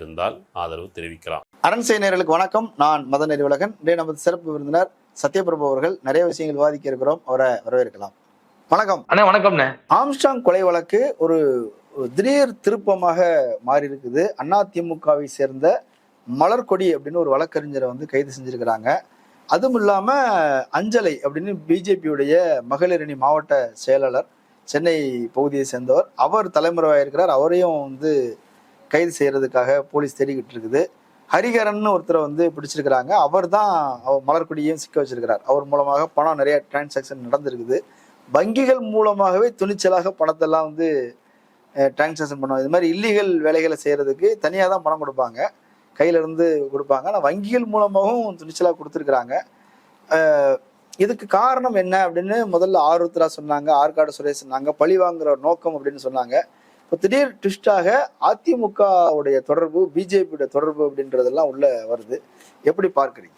இருந்தால் ஆதரவு தெரிவிக்கலாம். அரண்சை நேயர்களுக்கு வணக்கம். நான் மதன் அறிவழகன் இன்றைய நமது சிறப்பு விருந்தினர் சத்யபிரபு அவர்கள் நிறைய விஷயங்கள் விவாதிக்க இருக்கிறோம். அவரை வரவேற்கலாம். வணக்கம். அண்ணா வணக்கம்ண்ணே. ஆம்ஸ்டாங் கொலை வழக்கு ஒரு திடீர் திருப்பமாக மாறி இருக்குது அதிமுகவை சேர்ந்த மலர்கொடி அப்படின்னு ஒரு வழக்கறிஞரை வந்து கைது செஞ்சிருக்கிறாங்க. அதுவும் இல்லாம அஞ்சலை அப்படின்னு பிஜேபியுடைய மகளிரணி மாவட்ட செயலாளர் சென்னை பகுதியை சேர்ந்தவர். அவர் தலைமுறையாக இருக்கிறார். அவரையும் வந்து கைது செய்யறதுக்காக போலீஸ் தேடிக்கிட்டு இருக்குது. ஹரிகரன் ஒருத்தரை வந்து பிடிச்சிருக்கிறாங்க. அவர் தான் மலர்கொடியையும் சிக்க வச்சிருக்கிறார். அவர் மூலமாக பணம் நிறைய டிரான்சாக்ஷன் நடந்திருக்குது. வங்கிகள் மூலமாகவே துணிச்சலாக பணத்தெல்லாம் வந்து டிரான்சாக்ஷன் பண்ணுவாங்க. இது மாதிரி இல்லீகல் வேலைகளை செய்யறதுக்கு தனியாக தான் பணம் கொடுப்பாங்க. கையில இருந்து கொடுப்பாங்க. ஆனால் வங்கிகள் மூலமாகவும் துணிச்சலாக கொடுத்துருக்குறாங்க. இதுக்கு காரணம் என்ன அப்படின்னு முதல்ல ஆருத்ரா சொன்னாங்க ஆற்காடு சுரேஷ் சொன்னாங்க பழி வாங்குற நோக்கம் அப்படின்னு சொன்னாங்க. இப்போ திடீர் ட்விஸ்டாக அதிமுகவுடைய தொடர்பு பிஜேபியோட தொடர்பு அப்படின்றதெல்லாம் உள்ள வருது. எப்படி பார்க்குறீங்க?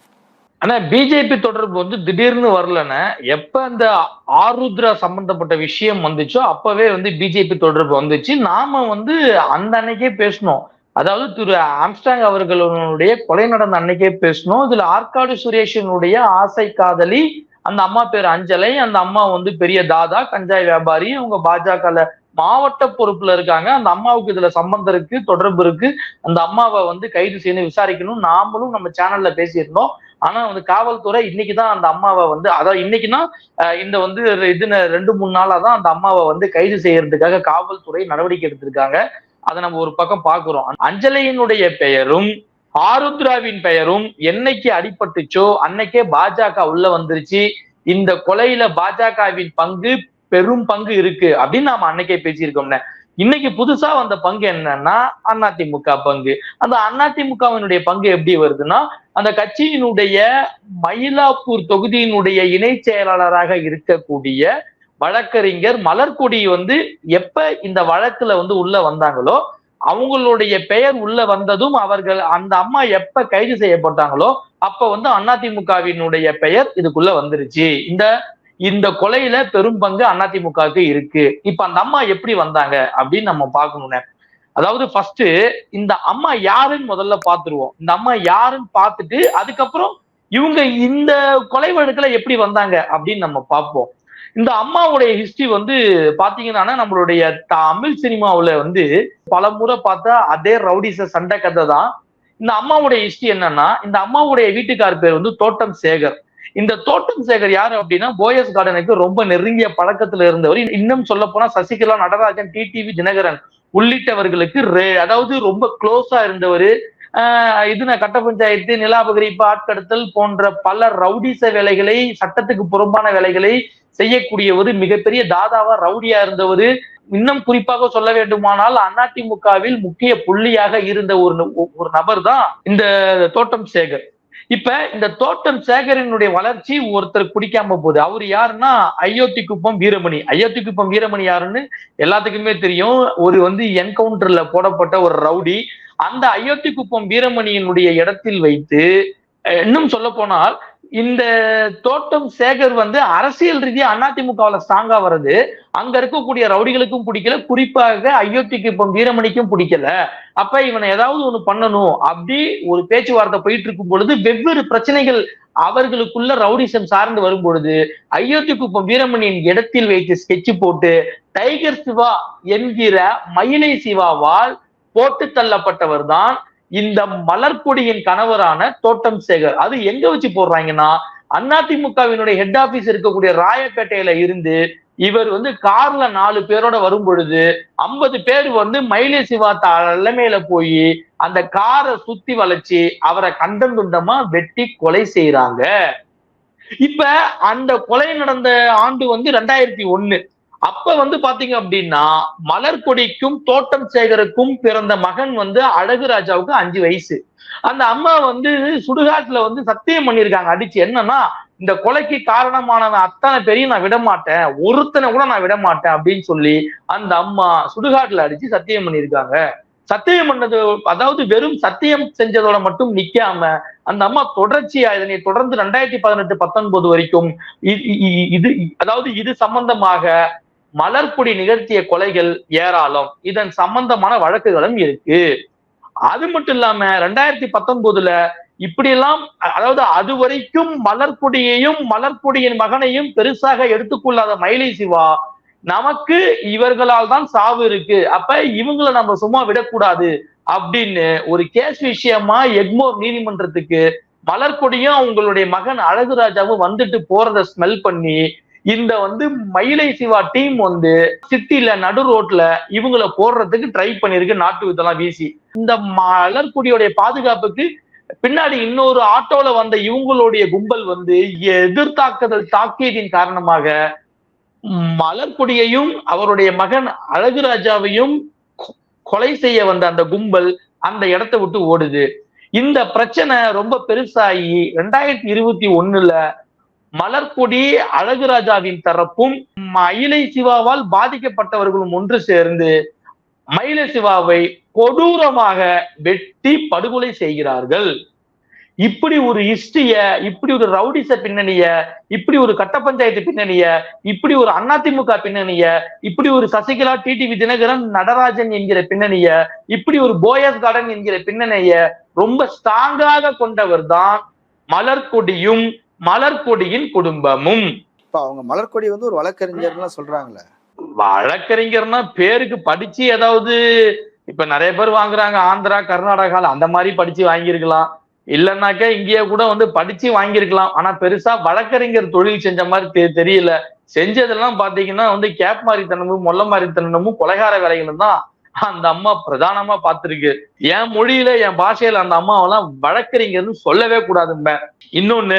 ஆனா பிஜேபி தொடர்பு வந்து திடீர்னு வரலன்னா எப்ப அந்த ஆருத்ரா சம்பந்தப்பட்ட விஷயம் வந்துச்சோ அப்பவே வந்து பிஜேபி தொடர்பு வந்துச்சு. நாம வந்து அந்த அன்னைக்கே பேசணும். அதாவது திரு ஆம்ஸ்டாங் அவர்களுடைய கொலை நடந்த அன்னைக்கே பேசணும். இதுல ஆற்காடு சுரேஷனுடைய ஆசை காதலி அந்த அம்மா பேர் அஞ்சலை அந்த அம்மா வந்து பெரிய தாதா கஞ்சாய் வியாபாரி அவங்க பாஜக மாவட்ட பொறுப்புல இருக்காங்க. அந்த அம்மாவுக்கு இதுல சம்பந்தம் இருக்கு தொடர்பு இருக்கு. அந்த அம்மாவை வந்து கைது செய்யணும் விசாரிக்கணும் நாமளும் நம்ம சேனல்ல பேசியிருந்தோம். ஆனா வந்து காவல்துறை இன்னைக்குதான் அந்த அம்மாவை வந்து அதாவது இன்னைக்குன்னா இந்த வந்து இது ரெண்டு மூணு நாளா தான் அந்த அம்மாவை வந்து கைது செய்யறதுக்காக காவல்துறை நடவடிக்கை எடுத்திருக்காங்க. அதை நம்ம ஒரு பக்கம் பாக்குறோம் அஞ்சலியினுடைய பெயரும் ஆருத்ராவின் பெயரும் என்னைக்கு அடிபட்டுச்சோ அன்னைக்கே பாஜக உள்ள வந்துருச்சு. இந்த கொலையில பாஜகவின் பங்கு பெரும் பங்கு இருக்கு அப்படின்னு நாம அன்னைக்கே பேசியிருக்கோம்ல. இன்னைக்கு புதுசா வந்த பங்கு என்னன்னா அதிமுக பங்கு. அந்த அதிமுகவினுடைய பங்கு எப்படி வருதுன்னா அந்த கட்சியினுடைய மயிலாப்பூர் தொகுதியினுடைய இணை செயலாளராக இருக்கக்கூடிய வழக்கறிஞர் மலர்கொடி வந்து எப்ப இந்த வழக்குல வந்து உள்ள வந்தாங்களோ அவங்களுடைய பெயர் உள்ள வந்ததும் அவர்கள் அந்த அம்மா எப்ப கைது செய்யப்பட்டாங்களோ அப்ப வந்து அதிமுகவினுடைய பெயர் இதுக்குள்ள வந்துருச்சு. இந்த இந்த கொலையில பெரும் பங்கு அதிமுகவுக்கு இருக்கு. இப்ப அந்த அம்மா எப்படி வந்தாங்க அப்படின்னு நம்ம பார்க்கணும்னே. அதாவது ஃபர்ஸ்ட் இந்த அம்மா யாருன்னு முதல்ல பாத்துருவோம் இந்த அம்மா யாருன்னு பார்த்துட்டு அதுக்கப்புறம் இவங்க இந்த கொலை வழக்குல எப்படி வந்தாங்க அப்படின்னு நம்ம பார்ப்போம். இந்த அம்மாவுடைய ஹிஸ்டரி வந்து பாத்தீங்கன்னா நம்மளுடைய தமிழ் சினிமாவுல வந்து பல முறை பார்த்தா அதே ரவுடிச சண்டை கதை தான் இந்த அம்மாவுடைய ஹிஸ்டரி என்னன்னா இந்த அம்மாவுடைய வீட்டுக்கார் பேர் வந்து தோட்டம் சேகர். இந்த தோட்டம் சேகர் யாரு அப்படின்னா போயஸ் கார்டனுக்கு ரொம்ப நெருங்கிய பழக்கத்துல இருந்தவர். இன்னும் சொல்ல போனா சசிகலா நடராஜன் டிடிவி தினகரன் உள்ளிட்டவர்களுக்கு அதாவது ரொம்ப க்ளோஸா இருந்தவர். இது நான் கட்ட பஞ்சாயத்து நிலாபகரிப்பு ஆட்கடத்தல் போன்ற பல ரவுடிச வேலைகளை சட்டத்துக்கு புறம்பான வேலைகளை செய்யக்கூடியவர் மிகப்பெரிய தாதாவா ரவுடியா இருந்தவர். இன்னும் குறிப்பாக சொல்ல வேண்டுமானால் அதிமுகவில் முக்கிய புள்ளியாக இருந்த ஒரு ஒரு நபர் தான் இந்த தோட்டம் சேகர். இப்ப இந்த தோட்டம் சேகரினுடைய வளர்ச்சி ஒருத்தர் குடிக்காம போகுது. அவர் யாருன்னா அயோத்தி குப்பம் வீரமணி. அயோத்தி குப்பம் வீரமணி யாருன்னு எல்லாத்துக்குமே தெரியும். ஒரு வந்து என்கவுண்டர்ல போடப்பட்ட ஒரு ரவுடி. அந்த அயோத்தி குப்பம் வீரமணியினுடைய இடத்தில் வைத்து இன்னும் சொல்ல போனால் இந்த தோட்டம் சேகர் வந்து அரசியல் ரீதியா அதிமுகவில் ஸ்ட்ராங்கா வருது அங்க இருக்கக்கூடிய ரவுடிகளுக்கும் பிடிக்கல குறிப்பாக அயோத்திக்கு இப்போ வீரமணிக்கும் பிடிக்கல. அப்ப இவனை ஏதாவது ஒண்ணு பண்ணணும் அப்படி ஒரு பேச்சுவார்த்தை போயிட்டு இருக்கும் பொழுது வெவ்வேறு பிரச்சனைகள் அவர்களுக்குள்ள ரவுடிசம் சார்ந்து வரும் பொழுது அயோத்தி குப்பம் வீரமணியின் இடத்தில் வைத்து ஸ்கெட்ச் போட்டு டைகர் சிவா என்கிற மயிலை சிவாவால் போட்டு தள்ளப்பட்டவர் தான் இந்த மலர்கொடியின் கணவரான தோட்டம் சேகர் அது எங்க வச்சு போடுறாங்கன்னா அதிமுகவினுடைய ஹெட் ஆபீஸ் இருக்கக்கூடிய ராயப்பேட்டையில இருந்து இவர் வந்து கார்ல நாலு பேரோட வரும் பொழுது ஐம்பது பேர் வந்து மயிலே சிவா தலைமையில போய் அந்த காரை சுத்தி வளைச்சு அவரை கண்டம் துண்டமா வெட்டி கொலை செய்யறாங்க இப்ப அந்த கொலை நடந்த ஆண்டு வந்து ரெண்டாயிரத்தி ஒண்ணு. அப்ப வந்து பாத்தீங்க அப்படின்னா மலர்கொடிக்கும் தோட்டம் சேகருக்கும் பிறந்த மகன் வந்து அழகு ராஜாவுக்கு அஞ்சு வயசு. அந்த அம்மா வந்து சுடுகாட்டுல வந்து சத்தியம் பண்ணியிருக்காங்க. அடிச்சு என்னன்னா இந்த கொலைக்கு காரணமானவன் அத்தனை பேரையும் நான் விட மாட்டேன் ஒருத்தனை கூட நான் விட மாட்டேன் அப்படின்னு சொல்லி அந்த அம்மா சுடுகாட்டுல அடிச்சு சத்தியம் பண்ணியிருக்காங்க. சத்தியம் பண்ணது அதாவது வெறும் சத்தியம் செஞ்சதோட மட்டும் நிக்காம அந்த அம்மா தொடர்ச்சியா இதனை தொடர்ந்து ரெண்டாயிரத்தி பதினெட்டு பத்தொன்பது வரைக்கும் இது அதாவது இது சம்பந்தமாக மலர்குடி நிகழ்த்திய கொலைகள் ஏராளம். இதன் சம்பந்தமான வழக்குகளும் இருக்கு. அது மட்டும் இல்லாம ரெண்டாயிரத்தி பத்தொன்பதுல இப்படியெல்லாம் அதாவது அது வரைக்கும் மலர்கொடியையும் மலர்கொடியின் மகனையும் பெருசாக எடுத்துக்கொள்ளாத மயிலை சிவா நமக்கு இவர்களால் தான் சாவு இருக்கு. அப்ப இவங்களை நம்ம சும்மா விடக்கூடாது அப்படின்னு ஒரு கேஸ் விஷயமா எக்மோர் நீதிமன்றத்துக்கு மலர்கொடியும் அவங்களுடைய மகன் அழகுராஜாவும் வந்துட்டு போறத ஸ்மெல் பண்ணி இந்த வந்து மயிலை சிவா டீம் வந்து சிட்டில நடு ரோட்ல இவங்கள போடுறதுக்கு ட்ரை பண்ணிருக்கு நாட்டு வித்தெல்லாம் வீசி. இந்த மலர்குடியோடைய பாதுகாப்புக்கு பின்னாடி இன்னொரு ஆட்டோல வந்த இவங்களுடைய கும்பல் வந்து எதிர்த்தாக்குதல் தாக்கியதின் காரணமாக மலர்குடியையும் அவருடைய மகன் அழகுராஜாவையும் கொ- கொலை செய்ய வந்த அந்த கும்பல் அந்த இடத்தை விட்டு ஓடுது. இந்த பிரச்சனை ரொம்ப பெருசாகி ரெண்டாயிரத்தி இருபத்தி ஒண்ணுல மலர்கொடி அழகுராஜாவின் தரப்பும் மயிலை சிவாவால் பாதிக்கப்பட்டவர்களும் ஒன்று சேர்ந்து மயிலை சிவாவை கொடூரமாக வெட்டி படுகொலை செய்கிறார்கள். இப்படி ஒரு ஹிஸ்டரிய இப்படி ஒரு ரவுடிச பின்னணிய இப்படி ஒரு கட்ட பஞ்சாயத்து பின்னணிய இப்படி ஒரு அதிமுக பின்னணிய இப்படி ஒரு சசிகலா டிடிவி தினகரன் நடராஜன் என்கிற பின்னணிய இப்படி ஒரு போயஸ் கார்டன் என்கிற பின்னணிய ரொம்ப ஸ்ட்ராங்காக கொண்டவர் தான் மலர்கொடியும் மலர்கொடியின் குடும்பமும். இப்ப அவங்க மலர்கொடி வந்து ஒரு வழக்கறிஞர்லாம் சொல்றாங்களே. வழக்கறிஞர்னா பேருக்கு படிச்சு ஏதாவது இப்ப நிறைய பேர் வாங்குறாங்க. ஆந்திரா கர்நாடகால அந்த மாதிரி படிச்சு வாங்கியிருக்கலாம். இல்லைன்னாக்க இங்கேயே கூட வந்து படிச்சு வாங்கியிருக்கலாம். ஆனா பெருசா வழக்கறிஞர் தொழில் செஞ்ச மாதிரி தெரியல. செஞ்சதெல்லாம் பாத்தீங்கன்னா வந்து கேப் மாதிரித்தனமும் மொல்ல மாதிரித்தனமும் கொலைகார வேலைகளும் தான் அந்த அம்மா பிரதானமா பார்த்திருக்கு என் மொழியில என் பாஷையில அந்த அம்மாவெல்லாம் வழக்கறிஞர்னு சொல்லவே கூடாதும்ப இன்னொன்னு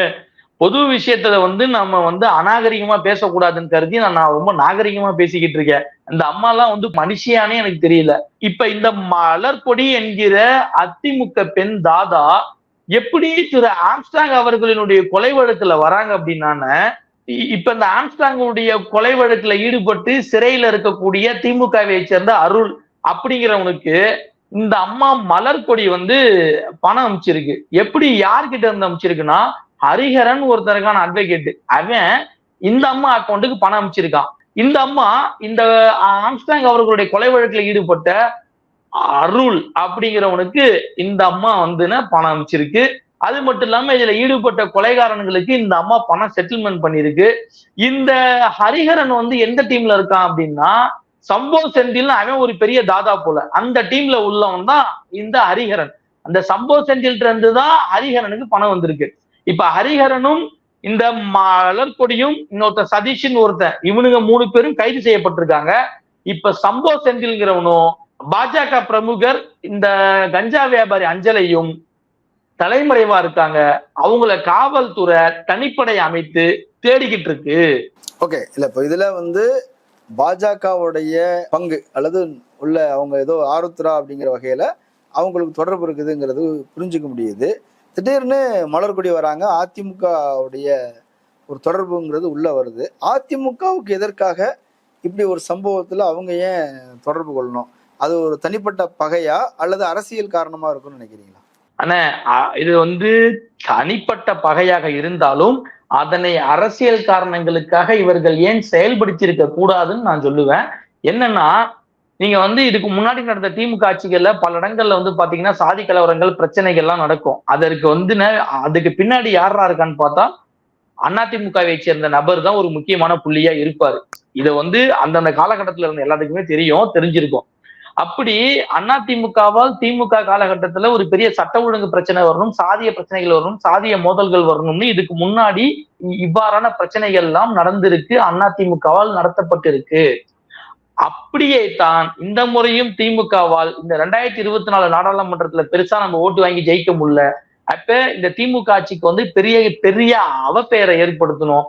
பொது விஷயத்துல வந்து நம்ம வந்து அநாகரிகமா பேசக்கூடாதுன்னு கருதி நான் நான் ரொம்ப நாகரிகமா பேசிக்கிட்டு இருக்கேன். இந்த அம்மாலாம் வந்து மனுஷியானே எனக்கு தெரியல. இப்ப இந்த மலர்கொடி என்கிற அதிமுக பெண் தாதா எப்படி திரு ஆம்ஸ்டாங் அவர்களினுடைய கொலை வழக்குல வராங்க அப்படின்னான இ- இப்ப இந்த ஆம்ஸ்டாங்குடைய கொலை வழக்குல ஈடுபட்டு சிறையில இருக்கக்கூடிய திமுகவை சேர்ந்த அருள் அப்படிங்கிறவனுக்கு இந்த அம்மா மலர்கொடி வந்து பணம் அமைச்சிருக்கு. எப்படி யார்கிட்ட இருந்து அமைச்சிருக்குன்னா ஹரிஹரன் ஒருத்தருக்கான அட்வொகேட் அவன் இந்த அம்மா அக்கௌண்ட்டுக்கு பணம் அமைச்சிருக்கான். இந்த அம்மா இந்த ஆம்ஸ்டாங் அவர்களுடைய கொலை வழக்கில் ஈடுபட்ட அருள் அப்படிங்கிறவனுக்கு இந்த அம்மா வந்துன்னு பணம் அமைச்சிருக்கு. அது மட்டும் இல்லாம இதுல ஈடுபட்ட கொலைகாரன்களுக்கு இந்த அம்மா பணம் செட்டில்மெண்ட் பண்ணிருக்கு இந்த ஹரிஹரன் வந்து எந்த டீம்ல இருக்கான் அப்படின்னா சம்போ செந்தில் அவன் ஒரு பெரிய தாதா போல. அந்த டீம்ல உள்ளவன் தான் இந்த ஹரிஹரன். அந்த சம்பவ செந்தில் இருந்து தான் ஹரிஹரனுக்கு பணம் வந்திருக்கு. இப்ப ஹரிஹரனும் இந்த மலர்கொடியும் இன்னொருத்தன் சதீஷ்னு ஒருத்தன். இவனுங்க மூணு பேரும் கைது செய்யப்பட்டிருக்காங்க. இப்ப சம்போ செந்தில்ங்கிறவனும் பாஜக பிரமுகர் இந்த கஞ்சா வியாபாரி அஞ்சலையும் தலைமறைவா இருக்காங்க. அவங்கள காவல்துறை தனிப்படை அமைத்து தேடிக்கிட்டு இருக்கு. ஓகே இல்ல இப்போ இதுல வந்து பாஜகவுடைய பங்கு அல்லது உள்ள அவங்க ஏதோ ஆருத்ரா அப்படிங்கிற வகையில அவங்களுக்கு தொடர்பு இருக்குதுங்கிறது புரிஞ்சுக்க முடியுது. திடீர்னு மலர்கொடி வராங்க. அதிமுகவுடைய ஒரு தொடர்புங்கிறது உள்ளே வருது. அதிமுகவுக்கு எதற்காக இப்படி ஒரு சம்பவத்தில் அவங்க ஏன் தொடர்பு கொள்ளணும்? அது ஒரு தனிப்பட்ட பகையா அல்லது அரசியல் காரணமா இருக்கும்னு நினைக்கிறீங்களா? ஆனா இது வந்து தனிப்பட்ட பகையாக இருந்தாலும் அதனை அரசியல் காரணங்களுக்காக இவர்கள் ஏன் செயல்படுத்தியிருக்க கூடாதுன்னு நான் சொல்லுவேன். என்னன்னா நீங்க வந்து இதுக்கு முன்னாடி நடந்த திமுக ஆட்சிகள்ல பல இடங்கள்ல வந்து பாத்தீங்கன்னா சாதி கலவரங்கள் பிரச்சனைகள்லாம் நடக்கும். அதற்கு வந்து அதுக்கு பின்னாடி யாரா இருக்கான்னு பார்த்தா அதிமுகவை சேர்ந்த நபர் தான் ஒரு முக்கியமான புள்ளியா இருப்பாரு. இதை வந்து அந்தந்த காலகட்டத்துல இருந்த எல்லாத்துக்குமே தெரியும் தெரிஞ்சிருக்கும். அப்படி அதிமுகவால் திமுக காலகட்டத்துல ஒரு பெரிய சட்ட ஒழுங்கு பிரச்சனை வரணும் சாதிய பிரச்சனைகள் வரணும் சாதிய மோதல்கள் வரணும்னு இதுக்கு முன்னாடி இ- இவ்வாறான பிரச்சனைகள் எல்லாம் நடந்திருக்கு அதிமுகவால் நடத்தப்பட்டிருக்கு. அப்படியே தான் இந்த முறையும் திமுகவால் இந்த ரெண்டாயிரத்தி இருபத்தி நாலு நாடாளுமன்றத்துல பெருசா நம்ம ஓட்டு வாங்கி ஜெயிக்க முடியல. அப்ப இந்த திமுக ஆட்சிக்கு வந்து பெரிய பெரிய அவப்பெயரை ஏற்படுத்தணும்.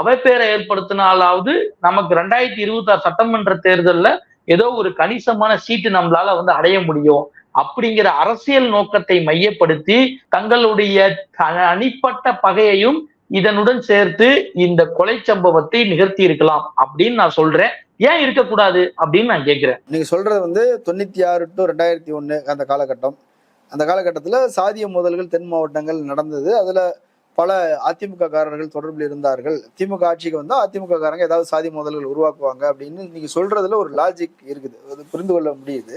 அவப்பெயரை ஏற்படுத்தினாலாவது நமக்கு ரெண்டாயிரத்தி இருபத்தி ஆறு சட்டமன்ற தேர்தல்ல ஏதோ ஒரு கணிசமான சீட்டு நம்மளால வந்து அடைய முடியும். அப்படிங்கிற அரசியல் நோக்கத்தை மையப்படுத்தி தங்களுடைய தனிப்பட்ட பகையையும் இதனுடன் சேர்த்து இந்த கொலை சம்பவத்தை நிகழ்த்தி இருக்கலாம் அப்படின்னு நான் சொல்றேன். ஏன் இருக்கக்கூடாது அப்படின்னு நான் கேட்கிறேன் நீங்க சொல்றது வந்து தொண்ணூத்தி ஆறு டு ரெண்டாயிரத்தி ஒன்று அந்த காலகட்டம். அந்த காலகட்டத்துல சாதிய மோதல்கள் தென் மாவட்டங்கள் நடந்தது. அதுல பல அதிமுக காரர்கள் தொடர்பில் இருந்தார்கள். திமுக ஆட்சிக்கு வந்தா அதிமுக காரங்க ஏதாவது சாதி மோதல்கள் உருவாக்குவாங்க அப்படின்னு நீங்க சொல்றதுல ஒரு லாஜிக் இருக்குது. அது புரிந்து கொள்ள முடியுது.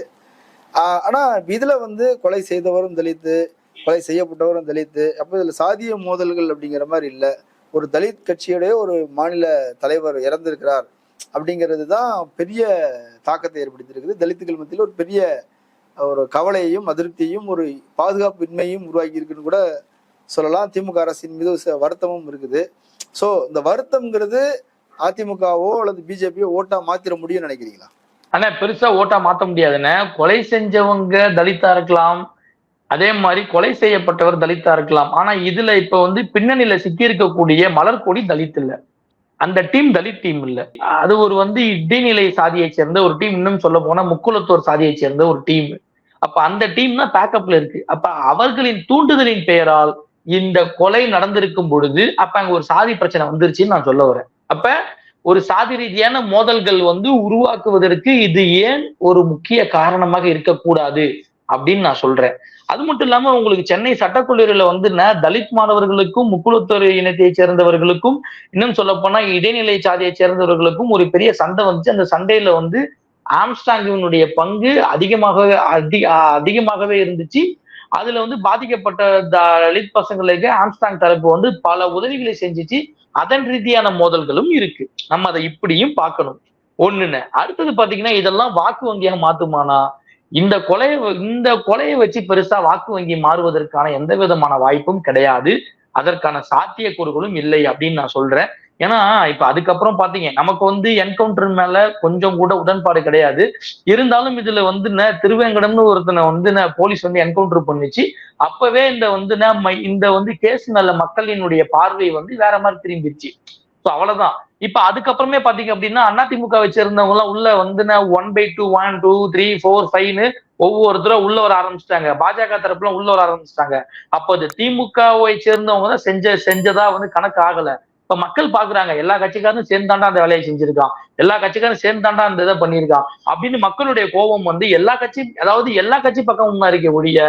ஆனால் ஆனா இதுல வந்து கொலை செய்தவரும் தலித்து கொலை செய்யப்பட்டவரும் தலித்து அப்போ இதுல சாதிய மோதல்கள் அப்படிங்கிற மாதிரி இல்ல. ஒரு தலித் கட்சியுடைய ஒரு மாநில தலைவர் இறந்திருக்கிறார். அப்படிங்கிறது தான் பெரிய தாக்கத்தை ஏற்படுத்தியிருக்குது. தலித்துகள் மத்தியில் ஒரு பெரிய ஒரு கவலையையும் அதிருப்தியையும் ஒரு பாதுகாப்பின்மையும் உருவாக்கி இருக்குன்னு கூட சொல்லலாம். திமுக அரசின் மீது ச- வருத்தமும் இருக்குது. ஸோ இந்த வருத்தம்ங்கிறது அதிமுகவோ அல்லது பிஜேபியோ ஓட்டா மாத்திர முடியும்னு நினைக்கிறீங்களா? ஆனா பெருசா ஓட்டா மாத்த முடியாதுன்னு கொலை செஞ்சவங்க தலித்தா இருக்கலாம். அதே மாதிரி கொலை செய்யப்பட்டவர் தலித்தா இருக்கலாம். ஆனா இதுல இப்ப வந்து பின்னணியில சிக்கி இருக்கக்கூடிய மலர்கொடி தலித் இல்லை. அந்த டீம் தலித் டீம் இல்ல. அது ஒரு வந்து இடைநிலை சாதியை சேர்ந்த ஒரு டீம் இன்னும் சொல்ல போனா முக்குளத்தோர் சாதியை சேர்ந்த ஒரு டீம் அப்ப அந்த டீம் தான் பேக்கப்ல இருக்கு. அப்ப அவர்களின் தூண்டுதலின் பெயரால் இந்த கொலை நடந்திருக்கும் பொழுது அப்ப அங்க ஒரு சாதி பிரச்சனை வந்துருச்சுன்னு நான் சொல்ல வரேன். அப்ப ஒரு சாதி ரீதியான மோதல்கள் வந்து உருவாக்குவதற்கு இது ஏன் ஒரு முக்கிய காரணமாக இருக்கக்கூடாது? அப்படின்னு நான் சொல்றேன். அது மட்டும் இல்லாம உங்களுக்கு சென்னை சட்டக்கல்லூரியில வந்து தலித் மாணவர்களுக்கும் முக்குளத்துறை இனத்தைச் சேர்ந்தவர்களுக்கும் இன்னும் சொல்ல போனா இடைநிலை சாதியை சேர்ந்தவர்களுக்கும் ஒரு பெரிய சண்டை வந்துச்சு. அந்த சண்டையில வந்து ஆம்ஸ்டாங்கினுடைய பங்கு அதிகமாக அதிக அதிகமாகவே இருந்துச்சு. அதுல வந்து பாதிக்கப்பட்ட தலித் பசங்களுக்கு ஆம்ஸ்டாங் தரப்பு வந்து பல உதவிகளை செஞ்சுச்சு. அதன் ரீதியான மோதல்களும் இருக்கு. நம்ம அதை இப்படியும் பார்க்கணும். ஒண்ணுன்னு. அடுத்தது பாத்தீங்கன்னா இதெல்லாம் வாக்கு வங்கியாக மாத்துமானா? இந்த கொலையை இந்த கொலையை வச்சு பெருசா வாக்கு வங்கி மாறுவதற்கான எந்த விதமான வாய்ப்பும் கிடையாது. அதற்கான சாத்தியக்கூறுகளும் இல்லை அப்படின்னு நான் சொல்றேன். ஏன்னா இப்ப அதுக்கப்புறம் பாத்தீங்க நமக்கு வந்து என்கவுண்டர் மேல கொஞ்சம் கூட உடன்பாடு கிடையாது. இருந்தாலும் இதுல வந்து திருவேங்கடம்னு ஒருத்தனை வந்து போலீஸ் வந்து என்கவுண்டர் பண்ணிச்சு. அப்பவே இந்த வந்து இந்த வந்து கேஸ் மேல மக்களினுடைய பார்வை வந்து வேற மாதிரி திரும்பிடுச்சு ஸோ அவ்வளவுதான். இப்ப அதுக்கப்புறமே பாத்தீங்க அப்படின்னா அதிமுக வச்சிருந்தவங்க எல்லாம் உள்ள வந்துன one by two one two three four ஃபைவ்னு ஒவ்வொருத்தரும் உள்ள வர ஆரம்பிச்சிட்டாங்க. பாஜக தரப்புல உள்ள வர ஆரம்பிச்சிட்டாங்க. அப்போ அது திமுகவை சேர்ந்தவங்க தான் செஞ்ச செஞ்சதா வந்து கணக்கு ஆகல. இப்ப மக்கள் பாக்குறாங்க எல்லா கட்சிக்காரும் சேர்ந்தாண்டா அந்த வேலையை செஞ்சிருக்கான். எல்லா கட்சிக்காரும் சேர்ந்தாண்டா அந்த இதை பண்ணியிருக்கான். அப்படின்னு மக்களுடைய கோபம் வந்து எல்லா கட்சி அதாவது எல்லா கட்சி பக்கம் இருக்க ஒழிய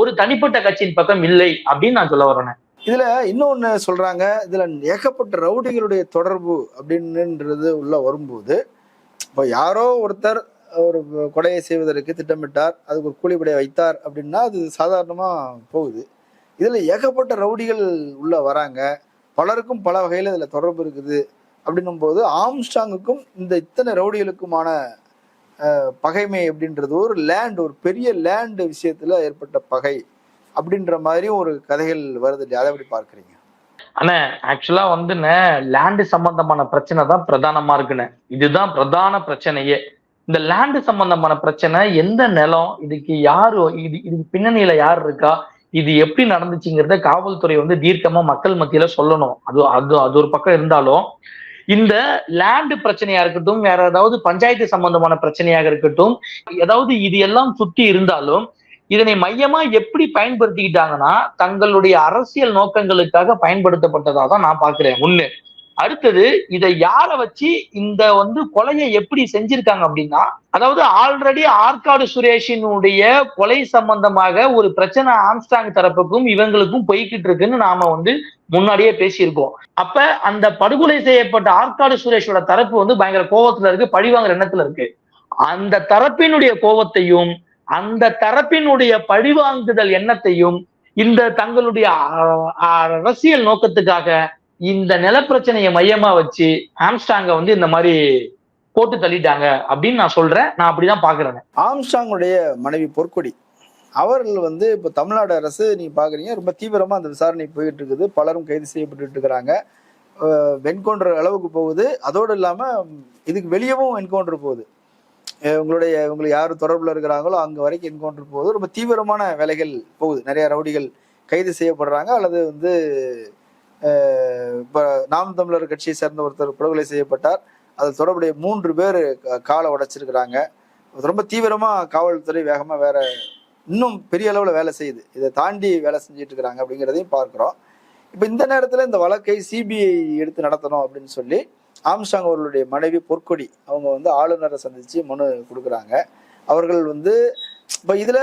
ஒரு தனிப்பட்ட கட்சியின் பக்கம் இல்லை அப்படின்னு நான் சொல்ல வரேன். இதுல இன்னொன்னு சொல்றாங்க இதுல ஏகப்பட்ட ரவுடிகளுடைய தொடர்பு அப்படின்னுன்றது உள்ள வரும்போது இப்போ யாரோ ஒருத்தர் ஒரு கொலையை செய்வதற்கு திட்டமிட்டார் அதுக்கு ஒரு கூலிப்படையை வைத்தார் அப்படின்னா அது சாதாரணமா போகுது. இதுல ஏகப்பட்ட ரவுடிகள் உள்ள வராங்க பலருக்கும் பல வகையில இதுல தொடர்பு இருக்குது அப்படின்னும் போது ஆம்ஸ்டாங்குக்கும் இந்த இத்தனை ரவுடிகளுக்குமான பகைமை அப்படின்றது ஒரு லேண்ட் ஒரு பெரிய லேண்ட் விஷயத்துல ஏற்பட்ட பகை. அப்படின்ற மாதிரி ஒரு கதைகள் வருது இல்லையா? அதை எப்படி பார்க்குறீங்க? ஆனா ஆக்சுவலா வந்து லேண்டு சம்பந்தமான பிரச்சனை தான் பிரதானமா இருக்குண்ணே. இதுதான் பிரதான பிரச்சனையே. இந்த லேண்டு சம்பந்தமான பிரச்சனை எந்த நிலம் இதுக்கு யாரு இது இதுக்கு பின்னணியில யார் இருக்கா இது எப்படி நடந்துச்சுங்கிறத காவல்துறை வந்து தீர்க்கமா மக்கள் மத்தியில சொல்லணும். அது அது அது ஒரு பக்கம் இருந்தாலும் இந்த லேண்டு பிரச்சனையா இருக்கட்டும் வேற ஏதாவது பஞ்சாயத்து சம்பந்தமான பிரச்சனையாக இருக்கட்டும் ஏதாவது இது எல்லாம் சுத்தி இருந்தாலும் இதனை மையமா எப்படி பயன்படுத்திக்கிட்டாங்கன்னா தங்களுடைய அரசியல் நோக்கங்களுக்காக பயன்படுத்தப்பட்டதா தான் நான் பாக்குறேன் ஒண்ணு. அடுத்தது இதை யார வச்சு இந்த வந்து கொலையை எப்படி செஞ்சிருக்காங்க அப்படின்னா அதாவது ஆல்ரெடி ஆற்காடு சுரேஷினுடைய கொலை சம்பந்தமாக ஒரு பிரச்சனை ஆம்ஸ்டாங் தரப்புக்கும் இவங்களுக்கும் போய்கிட்டு இருக்குன்னு நாம வந்து முன்னாடியே பேசியிருக்கோம். அப்ப அந்த படுகொலை செய்யப்பட்ட ஆற்காடு சுரேஷோட தரப்பு வந்து பயங்கர கோபத்துல இருக்கு பழிவாங்குற எண்ணத்துல இருக்கு. அந்த தரப்பினுடைய கோவத்தையும் அந்த தரப்பினுடைய பழிவாங்குதல் எண்ணத்தையும் இந்த தங்களுடைய அரசியல் நோக்கத்துக்காக இந்த நிலப்பிரச்சனையை மையமா வச்சு ஆம்ஸ்டாங்க வந்து இந்த மாதிரி போட்டு தள்ளிட்டாங்க அப்படின்னு நான் சொல்றேன். நான் அப்படிதான் பாக்குறேன் ஆம்ஸ்டாங்குடைய மனைவி பொற்கொடி. அவர்கள் வந்து இப்போ தமிழ்நாடு அரசு நீங்க பாக்குறீங்க ரொம்ப தீவிரமா அந்த விசாரணை போயிட்டு இருக்குது. பலரும் கைது செய்யப்பட்டு இருக்கிறாங்க. என்கவுண்டர் அளவுக்கு போகுது. அதோடு இல்லாம இதுக்கு வெளியவும் என்கவுண்டர் போகுது. உங்களுடைய உங்களுக்கு யார் தொடர்பில் இருக்கிறாங்களோ அங்கே வரைக்கும் என்கவுண்டர் போகுது. ரொம்ப தீவிரமான வேலைகள் போகுது. நிறைய ரவுடிகள் கைது செய்யப்படுறாங்க. அல்லது வந்து இப்போ நாம் தமிழர் கட்சியை சேர்ந்த ஒருத்தர் படுகொலை செய்யப்பட்டார். அது தொடர்புடைய மூன்று பேர் காலை உடைச்சிருக்கிறாங்க. ரொம்ப தீவிரமாக காவல்துறை வேகமாக வேற இன்னும் பெரிய அளவில் வேலை செய்யுது. இதை தாண்டி வேலை செஞ்சுட்டு இருக்கிறாங்க அப்படிங்கிறதையும் பார்க்குறோம். இப்போ இந்த நேரத்தில் இந்த வழக்கை சிபிஐ எடுத்து நடத்தணும் அப்படின்னு சொல்லி ஆம்சாங் அவர்களுடைய மனைவி பொற்கொடி அவங்க வந்து ஆளுநரை சந்திச்சு மனு கொடுக்குறாங்க. அவர்கள் வந்து இப்ப இதுல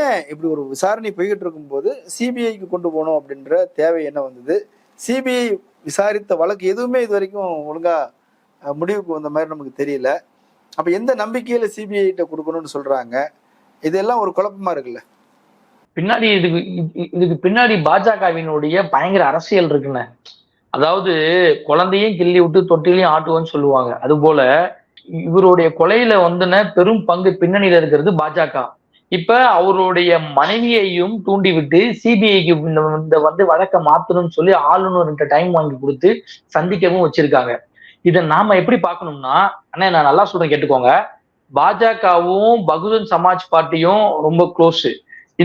ஏன் இப்படி ஒரு விசாரணை போய்கிட்டு இருக்கும்போது சிபிஐக்கு கொண்டு போகணும் அப்படின்ற தேவை என்ன வந்தது? சிபிஐ விசாரித்த வழக்கு எதுவுமே இது வரைக்கும் ஒழுங்கா முடிவுக்கு வந்த மாதிரி நமக்கு தெரியல. அப்ப எந்த நம்பிக்கையில சிபிஐகிட்ட கொடுக்கணும்னு சொல்றாங்க? இதெல்லாம் ஒரு குழப்பமா இருக்குல்ல? பின்னாடி இதுக்கு இதுக்கு பின்னாடி பாஜகவினுடைய பயங்கர அரசியல் இருக்குண்ணே அதாவது குழந்தையும் கிள்ளி விட்டு தொட்டிலையும் ஆட்டுவோன்னு சொல்லுவாங்க. அது போல இவருடைய கொலையில வந்துன பெரும் பங்கு பின்னணியில இருக்கிறது பாஜக. இப்ப அவருடைய மனைவியையும் தூண்டிவிட்டு சிபிஐக்கு இந்த இந்த வந்து வழக்கை மாத்தணும்னு சொல்லி ஆளுநர்கிட்ட டைம் வாங்கி கொடுத்து சந்திக்கவும் வச்சிருக்காங்க. இதை நாம எப்படி பார்க்கணும்னா அண்ணா நான் நல்லா சொல்றேன் கேட்டுக்கோங்க. பாஜகவும் பகுஜன் சமாஜ் பார்ட்டியும் ரொம்ப க்ளோஸ்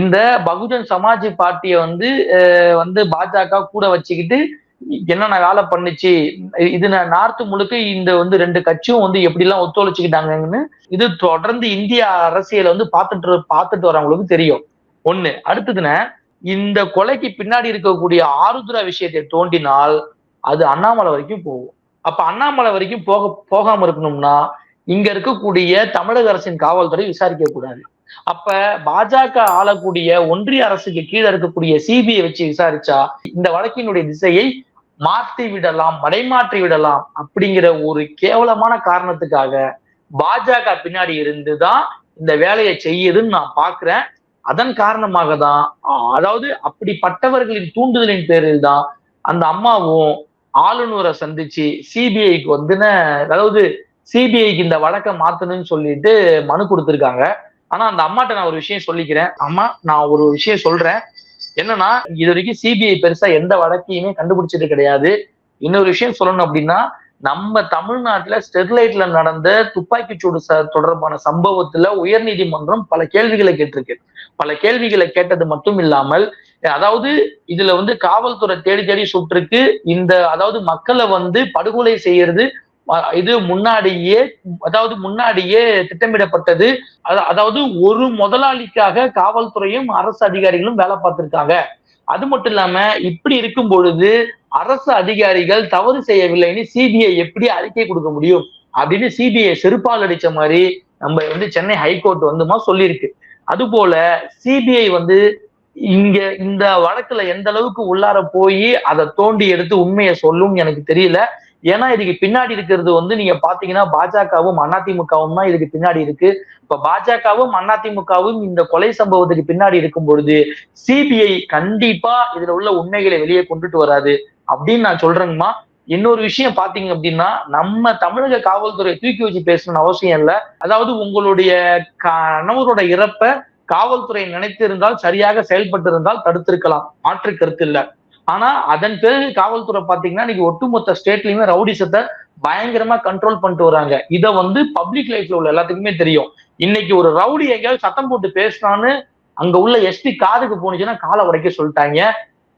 இந்த பகுஜன் சமாஜ் பார்ட்டியை வந்து வந்து பாஜக கூட வச்சுக்கிட்டு என்னென்ன வேலை பண்ணுச்சு? இது நார்த்து முழுக்க இந்த வந்து ரெண்டு கட்சியும் வந்து எப்படிலாம் ஒத்துழைச்சுக்கிட்டாங்கன்னு இது தொடர்ந்து இந்திய அரசியலை வந்து பார்த்துட்டு பார்த்துட்டு வரவங்களுக்கு தெரியும். ஒண்ணு. அடுத்ததுன்னா இந்த கொலைக்கு பின்னாடி இருக்கக்கூடிய ஆருத்ரா விஷயத்தை தோண்டினால் அது அண்ணாமலை வரைக்கும் போகும். அப்ப அண்ணாமலை வரைக்கும் போக போகாம இருக்கணும்னா இங்க இருக்கக்கூடிய தமிழக அரசின் காவல்துறை விசாரிக்க கூடாது. அப்ப பாஜக ஆளக்கூடிய ஒன்றிய அரசுக்கு கீழே இருக்கக்கூடிய சிபிஐ வச்சு விசாரிச்சா இந்த வழக்கினுடைய திசையை மாற்றி விடலாம் மடைமாற்றி விடலாம் அப்படிங்கிற ஒரு கேவலமான காரணத்துக்காக பாஜக பின்னாடி இருந்துதான் இந்த வேலையை செய்யுதுன்னு நான் பாக்குறேன் அதன் காரணமாக தான் அதாவது அப்படிப்பட்டவர்களின் தூண்டுதலின் பேரில் தான் அந்த அம்மாவும் ஆளுநரை சந்திச்சு சிபிஐக்கு வந்துன அதாவது சிபிஐக்கு இந்த வழக்கை மாத்தணும்னு சொல்லிட்டு மனு கொடுத்துருக்காங்க. ஆனா அந்த அம்மாட்ட நான் ஒரு விஷயம் சொல்லிக்கிறேன். அம்மா நான் ஒரு விஷயம் சொல்றேன். என்னன்னா இது வரைக்கும் சிபிஐ பெருசா எந்த வழக்கையுமே கண்டுபிடிச்சது கிடையாது. இன்னொரு விஷயம் சொல்லணும் அப்படின்னா நம்ம தமிழ்நாட்டுல ஸ்டெர்லைட்ல நடந்த துப்பாக்கிச்சூடு ச- தொடர்பான சம்பவத்துல உயர்நீதிமன்றம் பல கேள்விகளை கேட்டிருக்கு. பல கேள்விகளை கேட்டது மட்டும் இல்லாமல் அதாவது இதுல வந்து காவல்துறை தேடி தேடி சுட்டிருக்கு. இந்த அதாவது மக்களை வந்து படுகொலை செய்யறது இது முன்னாடியே அதாவது முன்னாடியே திட்டமிடப்பட்டது. அதாவது ஒரு முதலாளிக்காக காவல்துறையும் அரசு அதிகாரிகளும் வேலை பார்த்திருக்காங்க. அது மட்டும் இல்லாம இப்படி இருக்கும் பொழுது அரசு அதிகாரிகள் தவறு செய்யவில்லைன்னு சிபிஐ எப்படி அறிக்கை கொடுக்க முடியும்? அப்படின்னு சிபிஐ செருப்பால் அடிச்ச மாதிரி நம்ம வந்து சென்னை ஹைகோர்ட் வந்துமா சொல்லியிருக்கு. அதுபோல சிபிஐ வந்து இங்க இந்த வழக்குல எந்த அளவுக்கு உள்ளார போய் அதை தோண்டி எடுத்து உண்மையை சொல்லும் எனக்கு தெரியல. ஏன்னா இதுக்கு பின்னாடி இருக்கிறது வந்து நீங்க பாத்தீங்கன்னா பாஜகவும் அதிமுகவும் தான் இதுக்கு பின்னாடி இருக்கு. இப்ப பாஜகவும் அதிமுகவும் இந்த கொலை சம்பவத்துக்கு பின்னாடி இருக்கும் பொழுது சிபிஐ கண்டிப்பா இதுல உள்ள உண்மைகளை வெளியே கொண்டுட்டு வராது. அப்படின்னு நான் சொல்றேங்கம்மா. இன்னொரு விஷயம் பாத்தீங்க அப்படின்னா நம்ம தமிழக காவல்துறை தூக்கி வச்சு பேசணும்னு அவசியம் இல்லை. அதாவது உங்களுடைய கணவரோட இறப்ப காவல்துறை நினைத்திருந்தால் சரியாக செயல்பட்டு இருந்தால் தடுத்திருக்கலாம். மாற்று கருத்து இல்ல. ஆனா அதன் பிறகு காவல்துறை பாத்தீங்கன்னா இன்னைக்கு ஒட்டுமொத்த ஸ்டேட்லயுமே ரவுடிசத்தை பயங்கரமா கண்ட்ரோல் பண்ணிட்டு வராங்க. இதை வந்து பப்ளிக் லைஃப்ல உள்ள எல்லாத்துக்குமே தெரியும். இன்னைக்கு ஒரு ரவுடி எங்கேயாவது சத்தம் போட்டு பேசினான்னு அங்க உள்ள எஸ்பி காதுக்கு போனுச்சுன்னா காலை உடைக்க சொல்லிட்டாங்க.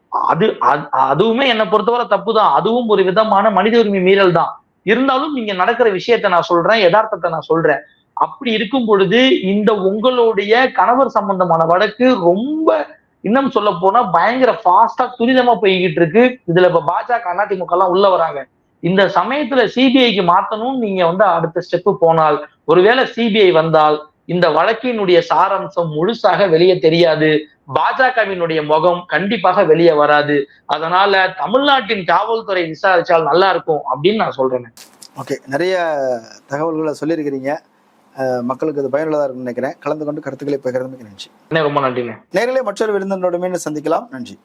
அது அது- அதுவுமே என்னை பொறுத்தவரை தப்பு தான் அதுவும் ஒரு விதமான மனித உரிமை மீறல் தான். இருந்தாலும் நீங்க நடக்கிற விஷயத்த நான் சொல்றேன் யதார்த்தத்தை நான் சொல்றேன். அப்படி இருக்கும் பொழுது இந்த உங்களுடைய கணவர் சம்பந்தமான வழக்கு ரொம்ப இன்னும் சொல்ல போனா பயங்கர ஃபாஸ்டா துரிதமா போய்கிட்டு இருக்கு. இதுல இப்ப பாஜக அதிமுக எல்லாம் உள்ள வராங்க. இந்த சமயத்துல சிபிஐக்கு மாத்தணும் நீங்க வந்து அடுத்த ஸ்டெப் போனால் ஒருவேளை சிபிஐ வந்தால் இந்த வழக்கினுடைய சாராம்சம் முழுசாக வெளியே தெரியாது. பாஜகவினுடைய முகம் கண்டிப்பாக வெளியே வராது. அதனால தமிழ்நாட்டின் காவல்துறை விசாரிச்சால் நல்லா இருக்கும் அப்படின்னு நான் சொல்றேன் ஓகே நிறைய தகவல்களை சொல்லியிருக்கிறீங்க. மக்களுக்கு அது பயனுள்ளதாக இருக்கும்னு நினைக்கிறேன். கலந்து கொண்டு கருத்துக்களை பகிர்ந்து நன்றி. ரொம்ப நன்றிண்ணே. நேரிலே மற்றொரு விருந்தினருடன் மீண்டும் சந்திக்கலாம். நன்றி.